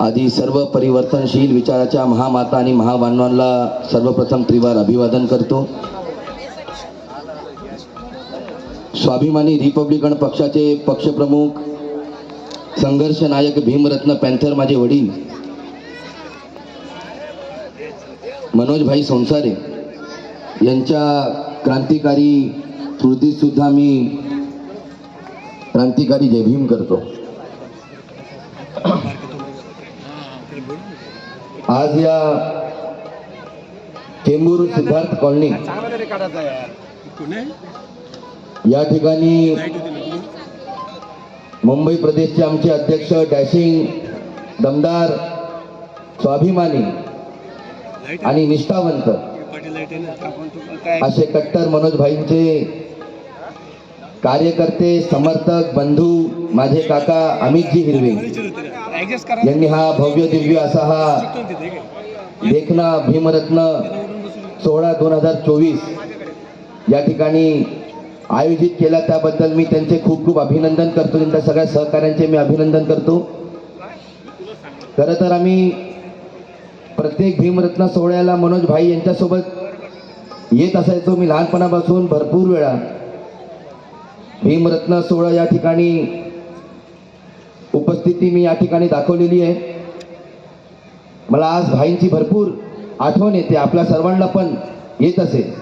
आधी सर्व परिवर्तनशील विचाराच्या महामाता आणि महाबांधवांना सर्वप्रथम त्रिवार अभिवादन करतो. स्वाभिमानी रिपब्लिकन पक्षाचे पक्षप्रमुख संघर्ष नायक भीमरत्न पॅन्थर माझे वडील मनोजभाई संसारे यांच्या क्रांतिकारी कृतीसुद्धा सुद्धा मी क्रांतिकारी जय भीम करतो. आज या चेंबूर सिद्धार्थ कॉलनी या ठिकाणी मुंबई प्रदेशचे आमचे अध्यक्ष डॅशिंग दमदार स्वाभिमानी आणि निष्ठावंत असे कट्टर मनोजभाईंचे कार्यकर्ते समर्थक बंधू माझे काका अमितजी हिरवे. यांनी हा भव्य दिव्य असा हा देखना भीमरत्न सोळा दोन हजार चोवीस या ठिकाणी आयोजित केला. त्याबद्दल मी त्यांचे खूप खूप अभिनंदन करतो. त्यांच्या सगळ्या सहकाऱ्यांचे मी अभिनंदन करतो. खरं तर आम्ही प्रत्येक भीमरत्न सोहळ्याला मनोज भाई यांच्यासोबत येत असायचो मी लहानपणापासून भरपूर वेळा. भीमरत्न सोहळा या ठिकाणी उपस्थिती मी या ठिकाणी दाखवलेली आहे. मला आज भाईंची भरपूर आठवण येते आपल्या सर्वांना पण येत असेल.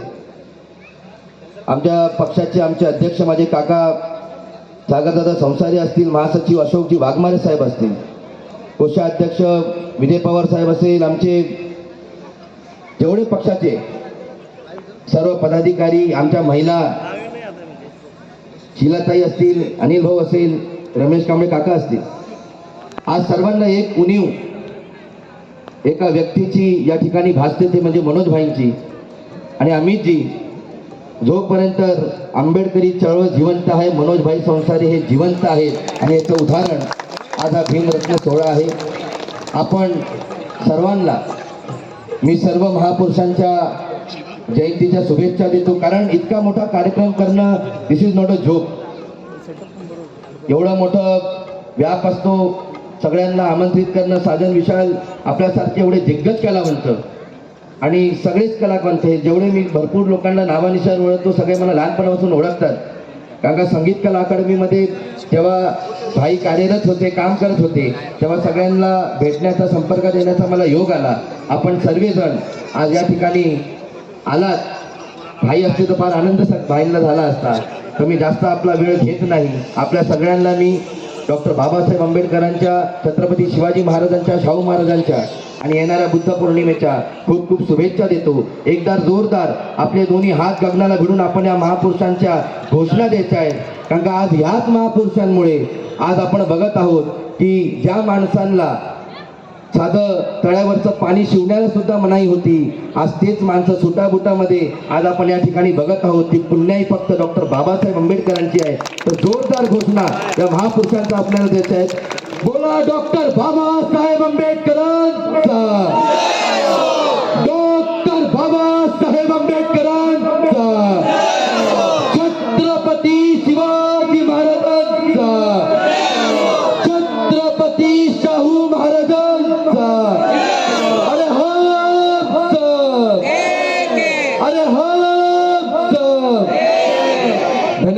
आमच्या पक्षाचे आमचे अध्यक्ष माझे काका सागरदादा संसारी असतील महासचिव अशोकजी वाघमारे साहेब असतील कोषाध्यक्ष विजय पवार साहेब असेल आमचे जेवढे पक्षाचे सर्व पदाधिकारी आमच्या महिला शिलाताई असतील अनिल भाऊ असेल रमेश कांबळे काका असतील. आज सर्वांना एक उणीव. एका व्यक्तीची या ठिकाणी भासते ते म्हणजे मनोज भाईंची. आणि अमितजी जोपर्यंत आंबेडकरी चळवळ जिवंत आहे मनोजभाई संसारी हे जिवंत आहेत. आणि याचं उदाहरण आज हा भीमरत्न सोहळा आहे. आपण सर्वांना मी सर्व महापुरुषांच्या जयंतीच्या शुभेच्छा देतो. कारण इतका मोठा कार्यक्रम करणं this is not a joke एवढं मोठं व्याप असतो सगळ्यांना आमंत्रित करणं साधन विशाल आपल्यासारखे एवढे दिग्गज कलावंत आणि सगळेच कलावंत हे जेवढे मी भरपूर लोकांना नावानिशान ओळखतो सगळे मला लहानपणापासून ओळखतात. कारण का संगीत कला अकादमीमध्ये जेव्हा भाई कार्यरत होते काम करत होते तेव्हा सगळ्यांना भेटण्याचा संपर्क देण्याचा मला योग आला. आपण सर्वजण आज या ठिकाणी आलात. भाई असते तर फार आनंद भाईंना झाला असता. कमी जास्त आपला वेळ घेत नाही. आपल्या सगळ्यांना मी डॉक्टर बाबासाहेब आंबेडकरांच्या छत्रपती शिवाजी महाराजांच्या शाहू महाराजांच्या आणि येणाऱ्या बुद्ध पौर्णिमेच्या खूप खूप शुभेच्छा देतो. एकदा जोरदार आपले दोन्ही हात गगनाला भिडून आपण या महापुरुषांच्या घोषणा द्यायच्या आहेत. कारण का आज ह्याच महापुरुषांमुळे आज आपण बघत आहोत की ज्या माणसांना साधं तळ्यावरचं पाणी शिवण्याला सुद्धा मनाई होती. आज तेच माणसं सुटाबुटामध्ये आज आपण या ठिकाणी बघत आहोत. ती पुण्याही फक्त डॉक्टर बाबासाहेब आंबेडकरांची आहे. तर जोरदार घोषणा या महापुरुषांचा आपल्याला द्यायच्या आहेत. बोला डॉक्टर बाबासाहेब आंबेडकरांचा. डॉक्टर बाबासाहेब आंबेडकरांचा.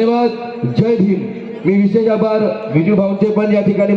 धन्यवाद. जय भीम. मी विशेष आभार. विजू भाऊंचे पण या ठिकाणी